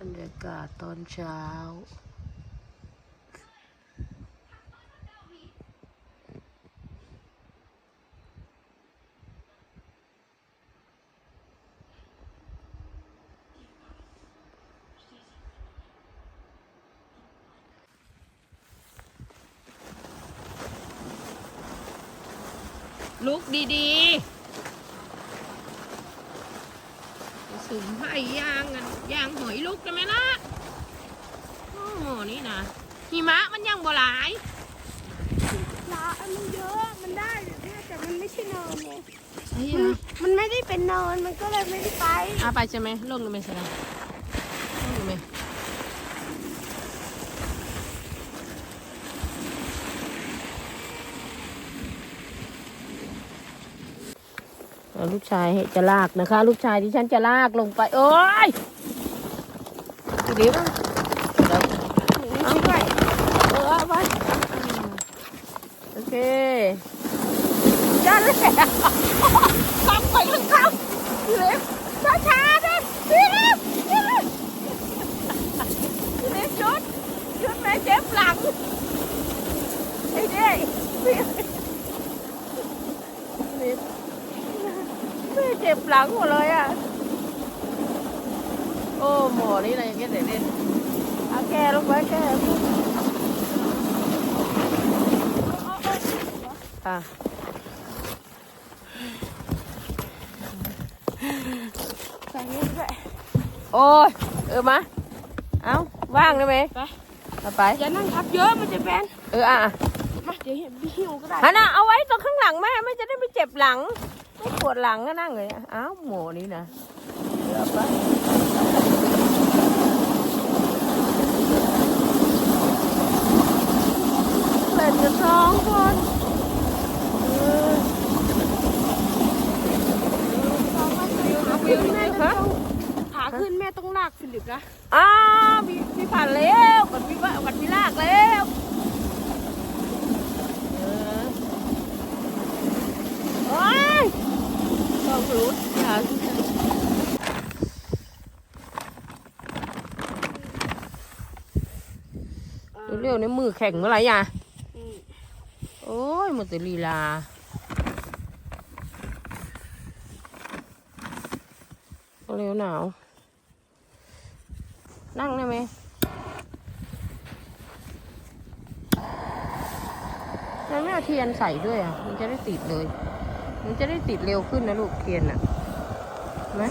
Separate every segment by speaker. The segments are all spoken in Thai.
Speaker 1: บรรยากาศตอนเช้า ลุกดี ๆ สูงไผ่ยางกันยางหอยลุกได้ไหมล่ะโอ้โหนี่นะหิมะมันยังบ่หลาย
Speaker 2: ลาอันมันเยอะมันได้แต่มันไม่ใช่เนินไง
Speaker 1: ไอ้
Speaker 2: มันมันไม่ได้เป็นเนินมันก็เลยไม่ได้ไป
Speaker 1: อาไปใช่ไหมลงเลยไหมสนะลงเลยไหมเอา ลูกชายให้จะลากนะคะ ลูกชายที่ฉันจะลากลงไปโอ้ยอีหลีบ้างเดี๋ยว
Speaker 2: เอาไป
Speaker 1: เออเอาไปโอเคยันเลยทำไปทั้งคำพี่เล็กช้าช้าๆนะพี่เล็กพี่เล็กพี่เล็กหยุดหยุดแม่เจ็บหลังไอ้เด้พี่เล็กแม่ เจ็บหลังหมดเลยอะ โอ้หมอนี่อะไรอย่างเงี้ยเด็ดเด่นเอาแกลงไปแกอะ
Speaker 2: ใส่นี่ด้วย
Speaker 1: โอ้ย เออมา เอาว่างได้ไหม
Speaker 2: ไป
Speaker 1: เอาไป
Speaker 2: อย่านั่งทับเยอะมันจะแบน
Speaker 1: เอออะอะ
Speaker 2: มาเดี๋ยวเห็นพี่หิวก็ได้
Speaker 1: ฮันน่ะเอาไว้ตรงข้างหลังแม่ไม่จะได้ไม่เจ็บหลังไม่ ปวดหลังก็นั่งเลยอ้าวหมอนี่นะเอาไปเล่นกันสองคน
Speaker 2: ขาขึ้นแม่ต้องขาขึ้นแม่ต้องลากฟิลิปนะ
Speaker 1: อ้าวมีมีผ่านแล้วกัดมีว่ากัดมีลากแล้วเออโอ้ยต้องรู้อย่าเร็วๆ ในมือแข็งเมื่อไหร่อะ
Speaker 2: อืม
Speaker 1: โอ้ยหมดแต่ลีลาเร็วหนาว นั่งได้ไหมแล้วไม่เอาเทียนใส่ด้วยอะ มันจะได้ติดเลย มันจะได้ติดเร็วขึ้นนะลูกเทียนอะไหม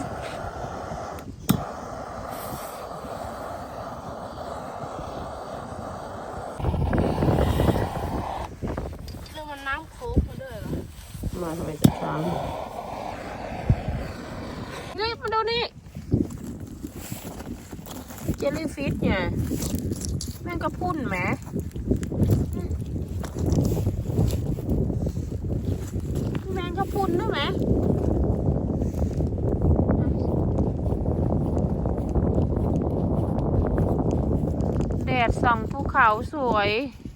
Speaker 2: เรื่องมันน้ำโค้กมาด้วยเหรอ
Speaker 1: มาทำไมจะช้างนี่มาดูนี่ เจลลี่ฟิชเนี่ย แม่งก็พุ่นแหมแมงก็พุ่นด้วยไหมแดดส่องภูเขาสวยเหรอ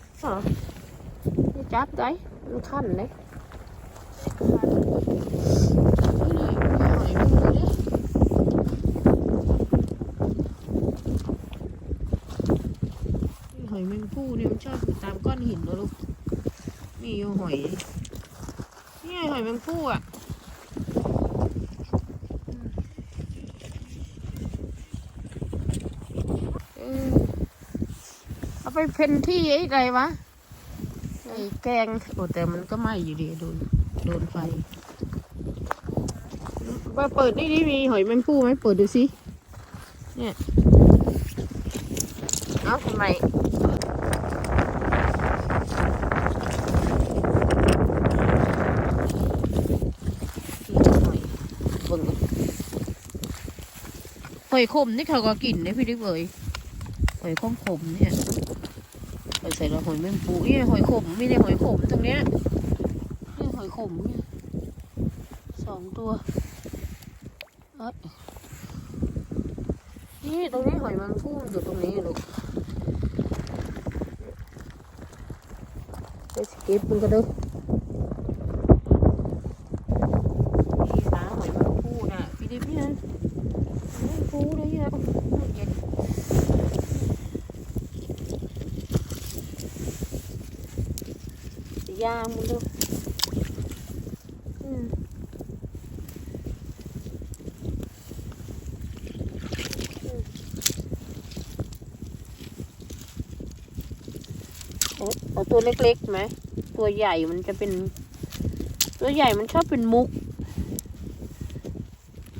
Speaker 1: ไม่ จับได้มันคันเลยนี่หอยมันดูดิหอยแมงผู้เนี่ยมันชอบอยู่ตามก้อนหินนะลูก นี่อยู่หอย นี่ไงหอยแมงผู้อะเออเอา ไปเพนที่ไอ้ไรวะไอ้แกงโอ้แต่มันก็ไหม้อยู่ดีโดนโดนไฟไปเปิดนี่นี่มีหอยแมงผู้ไหมเปิดดูสิเนี่ยเอ้าทำไมหอยขมนี่เขาก็กินนะพี่ดิบเอ้ยหอยขมขมเนี่ย ใส่ละหอยแมงปูเนี่ยหอยขมไม่ได้หอยขมตรงเนี้ยนี่หอยขมเนี่ยสองตัวเอ้ยนี่ตรงนี้หอยแมงปูอยู่ตรงนี้ลูกไปสเก็บมันก็ได้อนี่นะหอยแมงปูนะ ยางมันดูเอาตัวเล็กๆไหม ตัวใหญ่มันจะเป็น ตัวใหญ่มันชอบเป็นมุก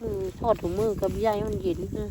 Speaker 1: มือทอดถุงมือกับใยมันเย็นนะ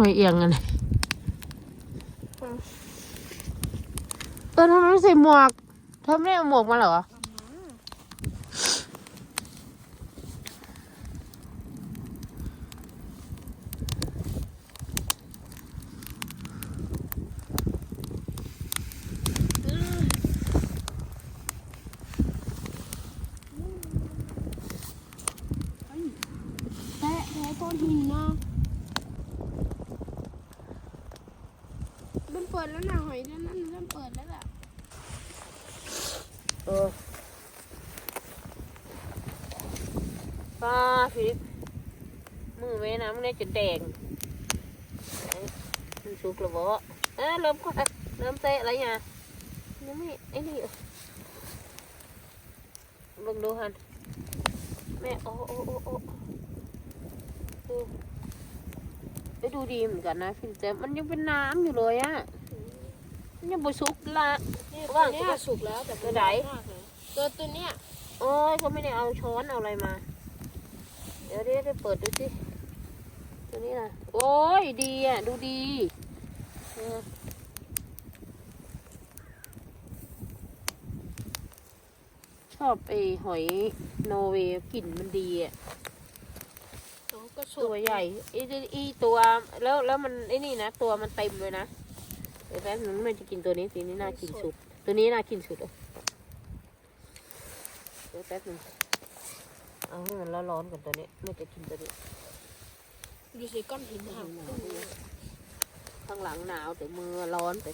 Speaker 1: ไมเอียงกันเออทำไมไม่ใส่หมวกเธอไม่ได้เอาหมวกมาเหรอ
Speaker 2: แทะแทะก้อนหินนะเริ่มเปิดแล้วนะหอยนั่นนั่นเริ่มเปิดแล้วล่ะ
Speaker 1: เออป้าฟิลิปมือแม่น้ำเนี่ยจะแดงไหนมันสุกแล้วบ่เออเริ่มก่อนเริ่มเตะอะไรเนี่ยยังไม่ไอ้นี่เหรอเบิ่งดูฮันแม่โอ้โอ้โอ้โอ้ดูไปดูดีเหมือนกันนะฟิลิปแต่มันยังเป็นน้ำอยู่เลยอะมัน ยังบ่สุกละ
Speaker 2: เนี่ย
Speaker 1: ว่า
Speaker 2: ตัวเนี้ยสุกแล้วแต่
Speaker 1: ตัวไหน
Speaker 2: มากเลยตัวตัวเนี้ย
Speaker 1: โอ้ยเขาไม่ได้เอาช้อนเอาอะไรมา เดี๋ยวได้ได้เปิดดูสิ ตัวนี้นะโอ้ยดีอะ ดูดีเออชอบไอ้หอยนอร์เวย์กลิ่นมันดีอะ
Speaker 2: ตัวก็สุ
Speaker 1: ตั
Speaker 2: ก
Speaker 1: วใหญ่ไอ้ไอ้ตัวแล้วแล้วมันไอ้นี่นะ ตัวมันเต็มเลยนะ เดี๋ยวแป๊บนึงมันจะกินตัวนี้สีนี้น่ากินสุด ตัวนี้น่ากินสุดอะเดี๋ยวแป๊บนึงเอาให้มันร้อนๆก่อนตัวนี้ไม่จะกินตัวนี้
Speaker 2: ดูสิก้อนหินหัก
Speaker 1: ข้างหลังหนาวแต่มือร้อนแต่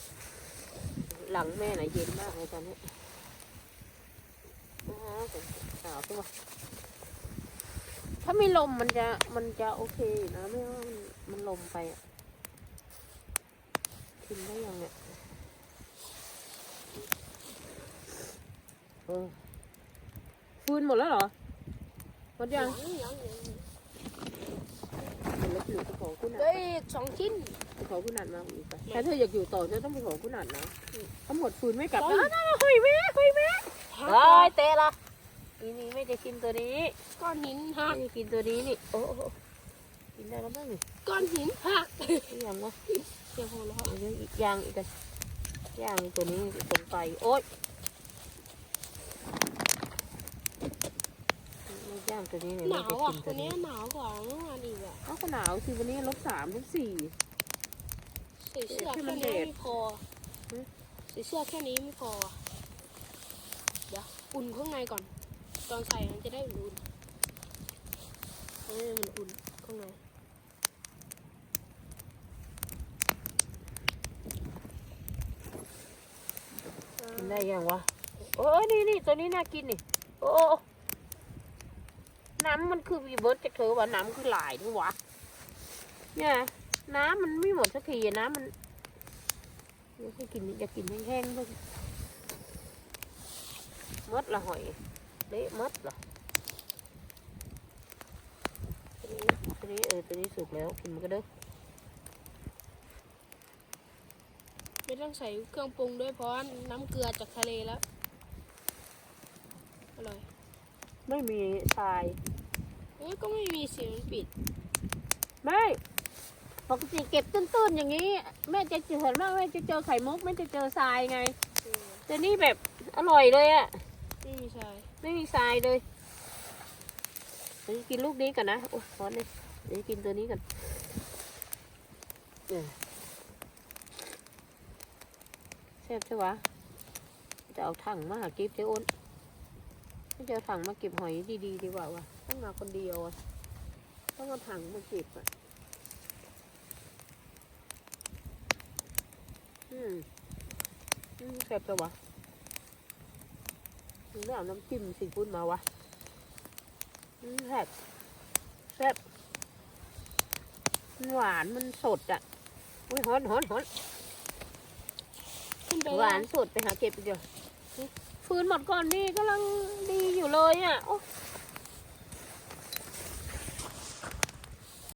Speaker 1: หลังแม่น่ะเย็นมากเลยตอนนี้นะฮะแต่หนาวตัวถ้ามีลมมันจะมันจะโอเคนะไม่ว่ามันลมไปอะ กินได้ยังเนี่ยเออฟืนหมดแล้วเหรอ หมด
Speaker 2: ยั
Speaker 1: ยัง
Speaker 2: งยังยัง
Speaker 1: หมดแล้วอยู่ไปขอคุณ
Speaker 2: เฮ้
Speaker 1: อะ
Speaker 2: ยสองชิ้น
Speaker 1: ไปขอคุณนันมาอีกไปถ้าเธออยากอยู่ต่อเธอต้องไปขอคุณนันนะถ้าหมดฟืนไม่กลับ
Speaker 2: ต้
Speaker 1: นะ
Speaker 2: อง
Speaker 1: นั่นๆหอยแม่หอยแม่
Speaker 2: หัก
Speaker 1: เฮ้ยเตะละนี่นี่ไม่จะกินตัวนี้
Speaker 2: ก้อนหินหั
Speaker 1: ไม่
Speaker 2: ก
Speaker 1: จะกินตัวนี้นี่ โอ้โอ้ กินได้แล้วมั้งนี่
Speaker 2: ก้อนหินหัก
Speaker 1: นี่ยังวะ
Speaker 2: เดี๋ยวพอแล้ว
Speaker 1: เอาเรื่องอีกอย่างอีกกันย่างตัวนี้ตรงไปโอ๊ยย่างตัวนี้เนี่ย
Speaker 2: หนาวอะ
Speaker 1: ไม่
Speaker 2: วั
Speaker 1: ได้
Speaker 2: น
Speaker 1: กิ
Speaker 2: นี้
Speaker 1: ตัว
Speaker 2: หนาวกว่าเมื่อวานอีกอะ
Speaker 1: เอ้าก็หนาวสิวันนี้ลบสามลบสี่
Speaker 2: ใส่เสื้อ
Speaker 1: ที่
Speaker 2: แค่
Speaker 1: มัน
Speaker 2: นี้
Speaker 1: เด็ด
Speaker 2: ไม่พอ
Speaker 1: หึ
Speaker 2: ใส่เสื้อแค่นี้ไม่พอ เดี๋ยวอุ่นข้างในก่อน ตอนใส่มันจะได้อุ่นๆเออมันอุ่นข้างใน
Speaker 1: ได้ยังวะ โอ้ยนี่นี่ตัวนี้น่ากินนี่ โอ้น้ำมันคือวีเบิร์ดจากเธอว่น้ำคือหลายด้วยวะ เนี่ย น้ำมันไม่หมดสักทีอะน้ำมันอยากให้กินอยากกินแห้งๆเพิ่งมดละหอยเละมดเหรอตัวนี้ตัวนี้เออตัวนี้สุกแล้วกินมันก็เด้อ
Speaker 2: ไม่ ต้องใส่เครื่องปรุงด้วยเพราะว่าน้ำเกลือจากทะเลแล้ว อร่อย
Speaker 1: ไม่มีทราย
Speaker 2: เอ้ยก็ไม่มีเสียงปิด
Speaker 1: ไม่ปกติเก็บตื้นๆอย่างนี้ แม่จะเห็นว่าแม่จะเจอไข่มุกแม่จะเจอทรายไง
Speaker 2: เออ
Speaker 1: แต่นี่แบบอร่อยเลยอะ
Speaker 2: ไม่มีทราย
Speaker 1: ไม่มีทรายเลยเดี๋ยวกินลูกนี้ก่อนนะโอ้ร้อนเลยเดี๋ยวกินตัวนี้ก่อนเออ แซ่บใช่ปะจะเอาถังมาหาก็บเจ้อ้นจะเอาถังมาเก็บหอยดีๆดีกว่าวะต้องมาคนเดียวอะต้องเอาถังมาเก็บอะอืมอืมแซ่บใช่ปะมึงได้เอาน้ำจิ้มซีฟู้ดมาวะอืมแซ่บแซ่บมันหวานมันสดอะอุ้ยหอนหอนหอน
Speaker 2: ขึ้น
Speaker 1: หวานสดไปหาเก็บอีกเดียวนี่ฟืนหมดก่อนนี่กำลังดีอยู่เลยอะโอ้